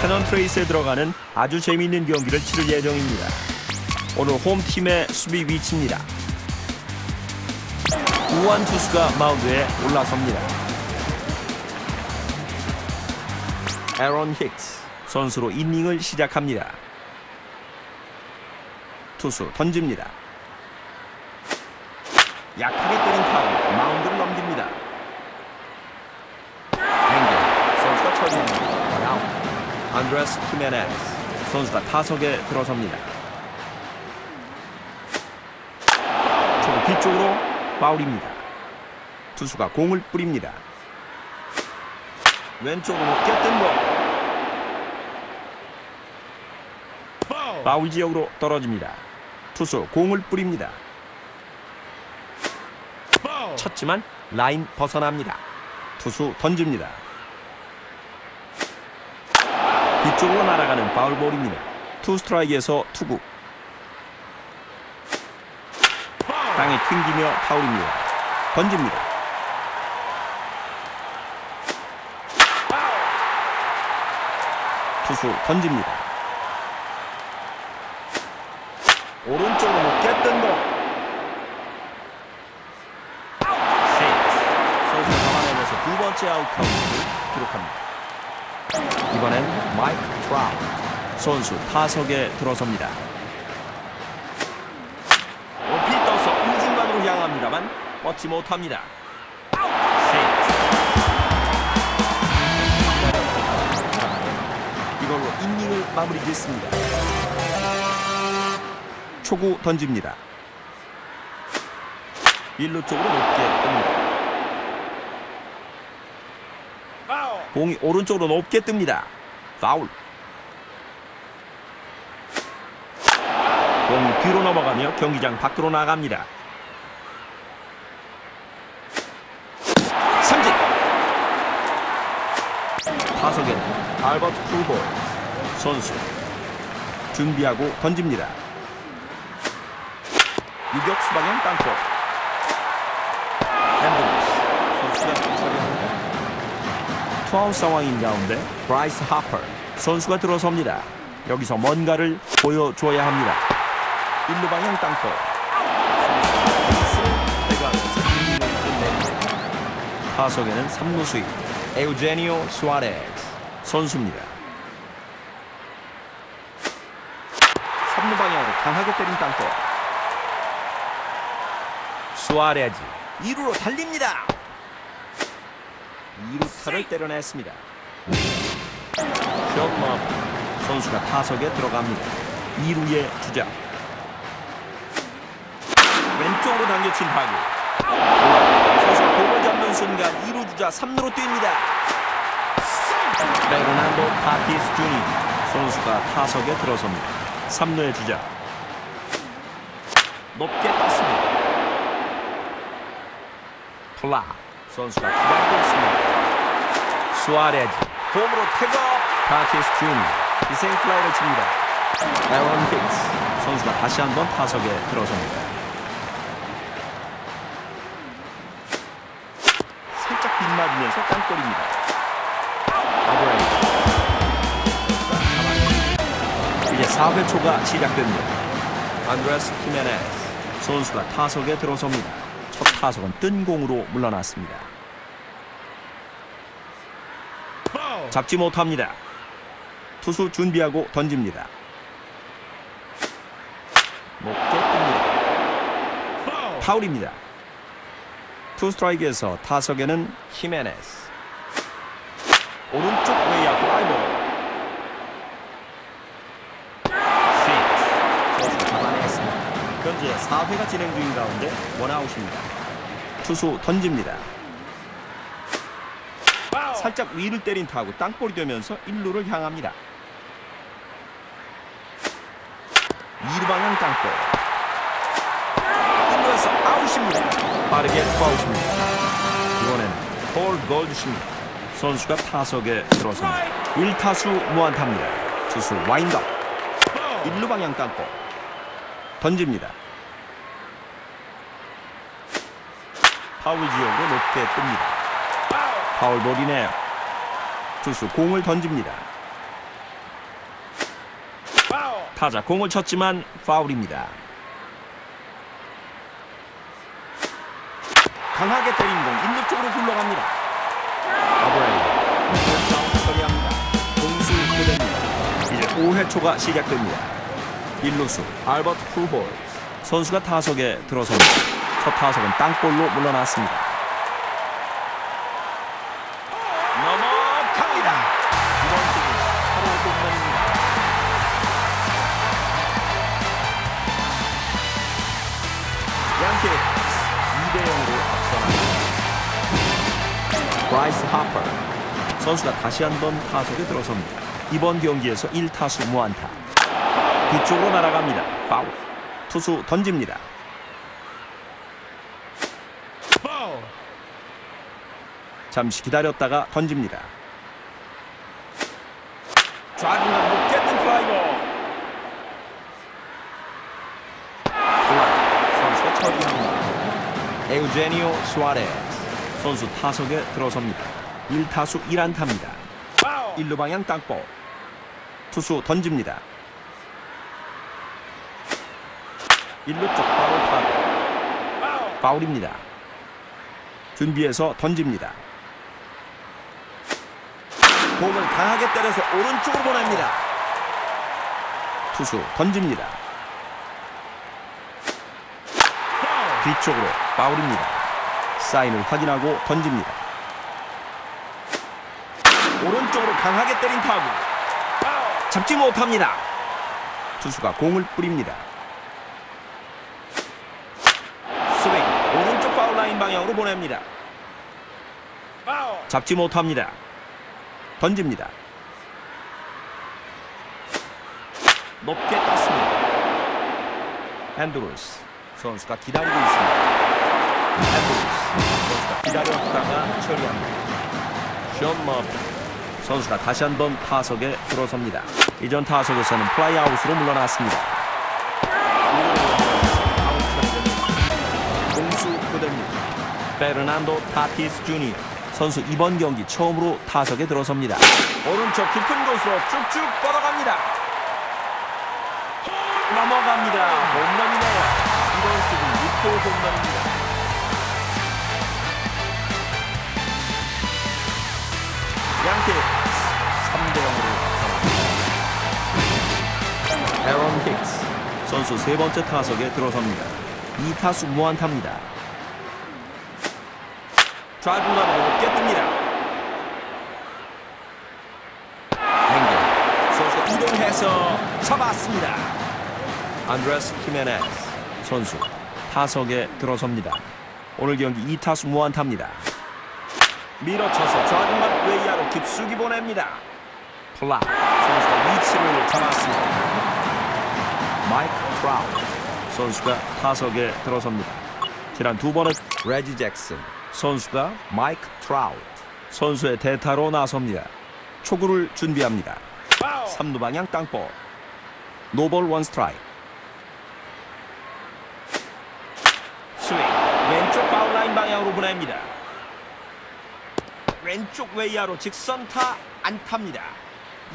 캐논 트레이스에 들어가는 아주 재미있는 경기를 치를 예정입니다. 오늘 홈팀의 수비 위치입니다. 우한 투수가 마운드에 올라섭니다. 에런 힉스 선수로 이닝을 시작합니다. 투수 던집니다. 약하게 때린 타구 마운드를 넘깁니다. 앵겔 선수가 처리합니다. 안드레스 히메네스 선수가 타석에 들어섭니다. 초구 뒤쪽으로 파울입니다. 투수가 공을 뿌립니다. 왼쪽으로 높게 뜬 공. 파울 지역으로 떨어집니다. 투수 공을 뿌립니다. 쳤지만 라인 벗어납니다. 투수 던집니다. 뒤쪽으로 날아가는 파울볼입니다. 투 스트라이크에서 투구. 땅에 튕기며 파울입니다. 던집니다. 투수 던집니다. 오른쪽으로 뜬 공. 세이프. 선수 잡아내면서 두 번째 아웃 카운트를 기록합니다. 이번엔 마이크 트라우 선수 타석에 들어섭니다. 높이 떠서 우중간으로 향합니다만 뻗지 못합니다. 이걸로 인닝을 마무리 짓습니다. 초구 던집니다. 일루 쪽으로 높게 뜹니다. 공이 오른쪽으로 높게 뜹니다. 파울. 공이 뒤로 넘어가며 경기장 밖으로 나갑니다. 삼진. 타석에는 알버트 풀볼 선수 준비하고 던집니다. 유격수 방향 땅볼 투아웃 상황인 가운데 브라이스 하퍼 선수가 들어섭니다. 여기서 뭔가를 보여줘야 합니다. 1루 방향 땅볼 타석에는 3루수인 에우제니오 수아레스 선수입니다. 3루 방향으로 강하게 때린 땅볼 수아레즈 2루로 달립니다. 2루타를 때려냈습니다. 셔먼 선수가 타석에 들어갑니다. 2루의 주자. 왼쪽으로 당겨친 타구. 선수가 공을 잡는 순간 2루 주자 3루로 뜁니다. 베르난도 타티스 주니 선수가 타석에 들어섭니다. 3루의 주자. 높게 떴습니다. 플라 선수가 기다리고 있습니다. 수아레즈 홈으로 태거 파티스 주니 희생 플라이를 칩니다. 에런 픽스 선수가 다시 한번 타석에 들어섭니다. 살짝 빗맞으면서 땅볼입니다. 아브라이 이제 4회 초가 시작됩니다. 안드레스 히메네스 선수가 타석에 들어섭니다. 첫 타석은 뜬 공으로 물러났습니다. 잡지 못합니다. 투수 준비하고 던집니다. 뜹니다. 파울입니다. 투 스트라이크에서 타석에는 히메네스. 오른쪽 외야 플라이볼. 현재 4회가 진행 중인 가운데 원아웃입니다. 투수 던집니다. 살짝 위를 때린 타구 땅볼이 되면서 1루를 향합니다. 2루 방향 땅볼. 1루에서 아웃입니다. 빠르게 투아웃입니다. 이번엔 폴 골드십니다. 선수가 타석에 들어섭니다. 1타수 무안타입니다. 투수 와인더. 1루 방향 땅볼. 던집니다. 파울 지역으로 높게 뜹니다. 파울볼이네요. 투수 공을 던집니다. 타자 공을 쳤지만 파울입니다. 강하게 때린 공 1루 쪽으로 굴러갑니다. 어브레이 다운 처리합니다. 공수 교대입니다. 이제 5회 초가 시작됩니다. 1루수 알버트 풀홀 선수가 타석에 들어섭니다. 첫 타석은 땅볼로 물러났습니다. 브라이스 하퍼 선수가 다시 한번 타석에 들어섭니다. 이번 경기에서 1타수 무안타. 뒤쪽으로 날아갑니다. 파울. 투수 던집니다. 잠시 기다렸다가 던집니다. 좌중간 플라이볼. 플라이 선수가 처리합니다. 에우제니오 수아레스 선수 타석에 들어섭니다. 1타수 1안타입니다. 1루 방향 땅볼. 투수 던집니다. 1루 쪽 파울 타구. 파울입니다. 준비해서 던집니다. 공을 강하게 때려서 오른쪽으로 보냅니다. 투수 던집니다. 뒤쪽으로 파울입니다. 사인을 확인하고 던집니다. 오른쪽으로 강하게 때린 타구. 잡지 못합니다. 투수가 공을 뿌립니다. 스윙 오른쪽 파울 라인 방향으로 보냅니다. 잡지 못합니다. 던집니다. 높게 떴습니다. 앤드루스 선수가 기다리고 있습니다. 기다렸다가 처리합니다. 션 머피 선수가 다시 한번 타석에 들어섭니다. 이전 타석에서는 플라이 아웃으로 물러났습니다. 공수 교대입니다. 페르난도 타티스 주니어 선수 이번 경기 처음으로 타석에 들어섭니다. 오른쪽 깊은 곳으로 쭉쭉 뻗어갑니다. 넘어갑니다. 홈런이네요. 이번 시즌 6호 홈런입니다. 양팀 3대 0으로 에런 힉스 선수 세 번째 타석에 들어섭니다. 2타수 무안타입니다. 좌중 간으로 높게 뜹니다. 행겨 선수가 이동해서 잡았습니다. 안드레스 키메네스 선수 타석에 들어섭니다. 오늘 경기 2타수 무안타입니다. 밀어쳐서 좌중간 외야로 깊숙이 보냅니다. 플라 선수가 위치를 잡았습니다. 마이크 트라우트 선수가 타석에 들어섭니다. 지난 두 번의 레지 잭슨 선수가 마이크 트라우트 선수의 대타로 나섭니다. 초구를 준비합니다. 3루 방향 땅볼 노볼 원 스트라이크 스윙 왼쪽 파울 라인 방향으로 보냅니다. 왼쪽 외야로 직선타 안타입니다.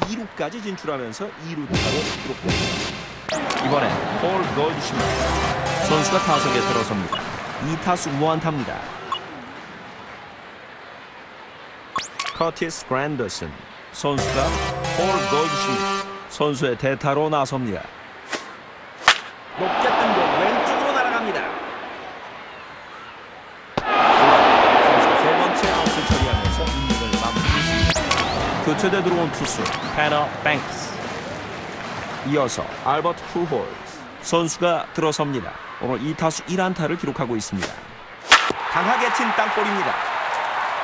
2루까지 진출하면서 2루타로 기록됩니다. 이번엔 폴 골드슈미트 선수가 타석에 들어섭니다. 2타수 무안타입니다. 커티스 그랜더슨 선수가 폴 골드슈미트 선수의 대타로 나섭니다. 높게 뜬 공 교체돼 들어온 투수 패너 뱅크스 이어서 알버트 풀홀 선수가 들어섭니다. 오늘 2타수 1안타를 기록하고 있습니다. 강하게 친 땅볼입니다.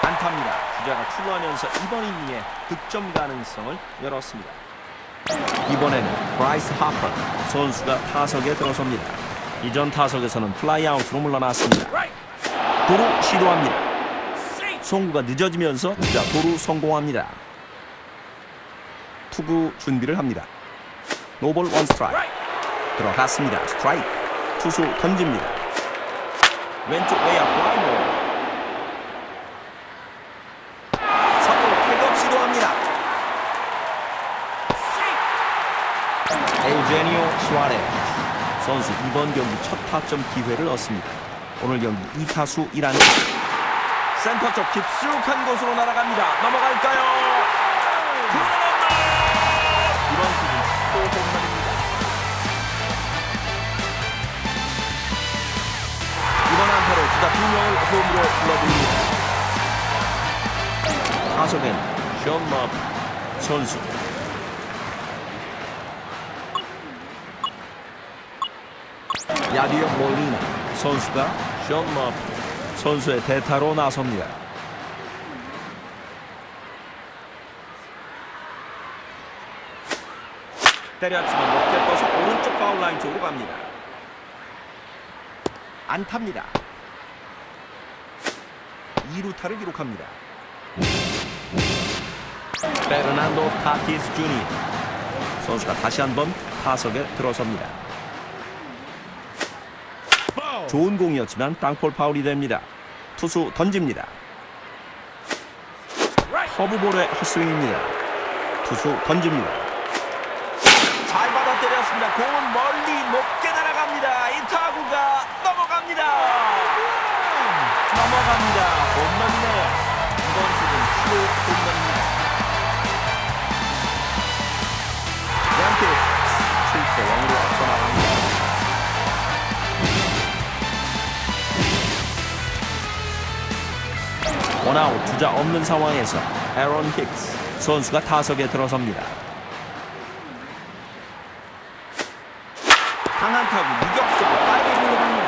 안타입니다. 주자가 출루하면서 이번 이닝에 득점 가능성을 열었습니다. 이번에는 브라이스 하퍼 선수가 타석에 들어섭니다. 이전 타석에서는 플라이아웃으로 물러났습니다. 도루 시도합니다. 송구가 늦어지면서 도루 성공합니다. 투구 준비를 합니다. 노볼 원 스트라이크 들어갔습니다. 스트라이크 투수 던집니다. 왼쪽 외야 플라이볼 3루 태업 시도합니다. 에우제니오 선수 이번 경기 첫 타점 기회를 얻습니다. 오늘 경기 2타수 1안 센터 쪽 깊숙한 곳으로 날아갑니다. 넘어갈까요? 주자 두 명을 홈으로 불러들입니다. 타석엔 션 머피 선수 야디오 몰리나 선수가 션 머피 선수의 대타로 나섭니다. 때렸지만 높게 떠서 오른쪽 파울 라인 쪽으로 갑니다. 안타입니다. 2루타를 기록합니다. 페르난도 타티스 주니어 선수가 다시 한번 타석에 들어섭니다. 좋은 공이었지만 땅볼 파울이 됩니다. 투수 던집니다. 허브볼의 헛스윙입니다. 투수 던집니다. 잘 받아 때렸습니다. 공은 멀리 높게 날아갑니다. 이 타구가 넘어갑니다. 넘어갑니다. 원아웃 주자 없는 상황에서 에런 힉스 선수가 타석에 들어섭니다. 강한 타구 유격수로 빨리 굴러갑니다.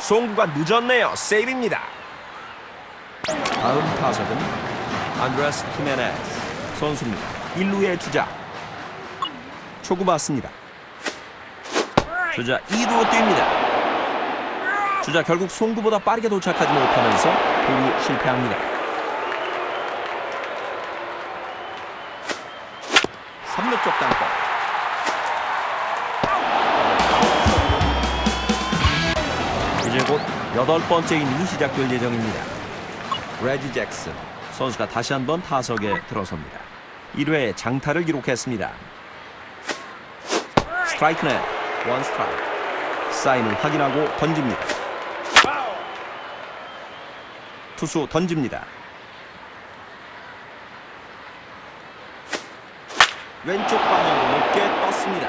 송구가 늦었네요. 세이브입니다. 다음 타석은 안드레스 히메네스 선수입니다. 1루의 주자. 초구 받습니다. 주자 2루로 뜁니다. 주자 결국 송구보다 빠르게 도착하지 못하면서 공이 실패합니다. 3루 쪽 땅볼. 이제 곧 여덟 번째 이닝이 시작될 예정입니다. 레지 잭슨 선수가 다시 한번 타석에 들어섭니다. 1회에 장타를 기록했습니다. 스트라이크넷 원 스트라이크 사인을 확인하고 던집니다. 투수 던집니다. 왼쪽 방향으로 높게 떴습니다.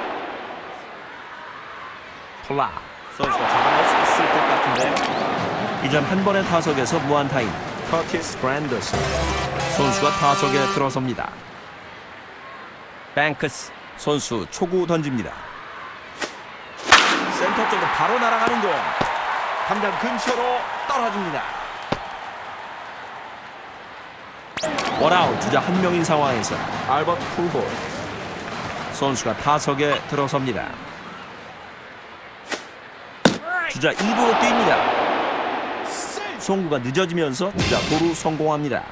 플라 선수가 잡아낼 수 있을 것 같은데 이전 한 번의 타석에서 무안타인 커티스 그랜더슨 선수가 타석에 들어섭니다. 뱅크스 선수 초구 던집니다. 센터 쪽으로 바로 날아가는 공 담장 근처로 떨어집니다. 원아웃 주자 한 명인 상황에서 알버트 풀볼 선수가 타석에 들어섭니다. 주자 2루로 뜁니다. 송구가 늦어지면서 주자 도루 성공합니다.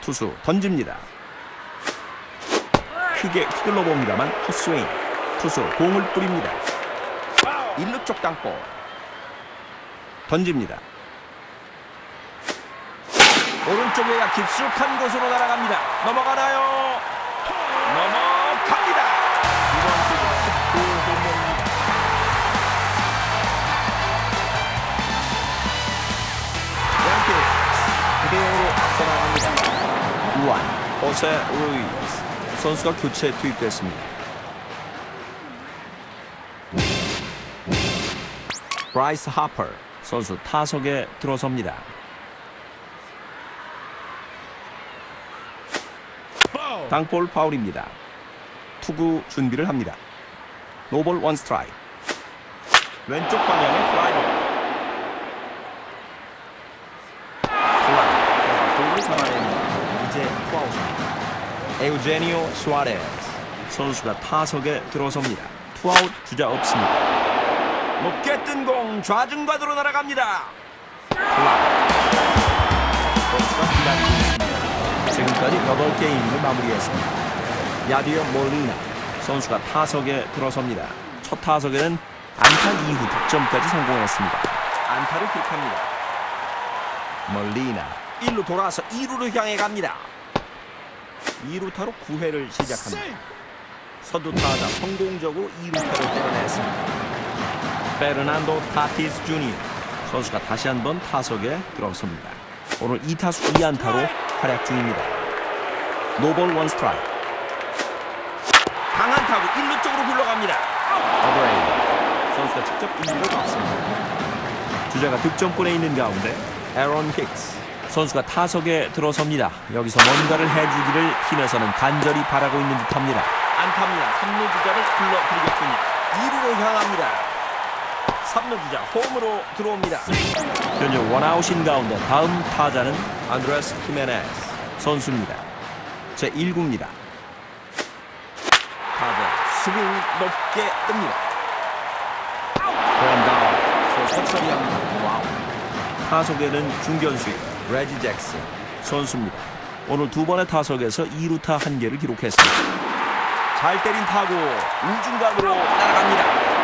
투수 던집니다. 크게 휘둘러 봅니다만 헛스윙. 투수 공을 뿌립니다. 1루 쪽 땅볼 던집니다. 오른쪽 외야 깊숙한 곳으로 날아갑니다. 넘어가나요? 넘어갑니다. 이번 시즌 19 홈런입니다. 양팀 9대 0으로 앞서 나갑니다. 우한, 호세 루이스 선수가 교체 투입됐습니다. 브라이스 하퍼 선수 타석에 들어섭니다. 땅볼 파울입니다. 투구 준비를 합니다. 노볼 원 스트라이크. 왼쪽 방향의 플라이볼. 에우제니오 수아레스 선수가 타석에 들어섭니다. 투아웃 주자 없습니다. 높게 뜬 공 좌중간으로 날아갑니다. 플라이. 선수가 기다리고 있습니다. 지금까지 8개 이닝을 마무리했습니다. 야디오 몰리나 선수가 타석에 들어섭니다. 첫 타석에는 안타 이후 득점까지 성공했습니다. 안타를 기록합니다. 몰리나 1루 돌아서 2루를 향해 갑니다. 2루타로 9회를 시작합니다. 선두 타자 성공적으로 2루타를 때려냈습니다. 페르난도 타티스 주니어 선수가 다시 한번 타석에 들어섭니다. 오늘 2타수 2안타로 활약 중입니다. 노볼 원 스트라이크. 강한 타구 1루 쪽으로 굴러갑니다. 어브레이 선수가 직접 1루를 잡습니다. 주자가 득점권에 있는 가운데 에런 힉스 선수가 타석에 들어섭니다. 여기서 뭔가를 해주기를 팀에서는 간절히 바라고 있는 듯합니다. 안타입니다. 3루 주자를 불러드리겠군요. 2루로 향합니다. 3루 주자 홈으로 들어옵니다. 현재 원아웃인 가운데 다음 타자는 안드레스 히메네스 선수입니다. 제 1구입니다. 타자 스윙 높게 뜹니다. 타석에는 중견수 레지 잭슨 선수입니다. 오늘 두 번의 타석에서 2루타 한 개를 기록했습니다. 잘 때린 타구 우중간으로 날아갑니다.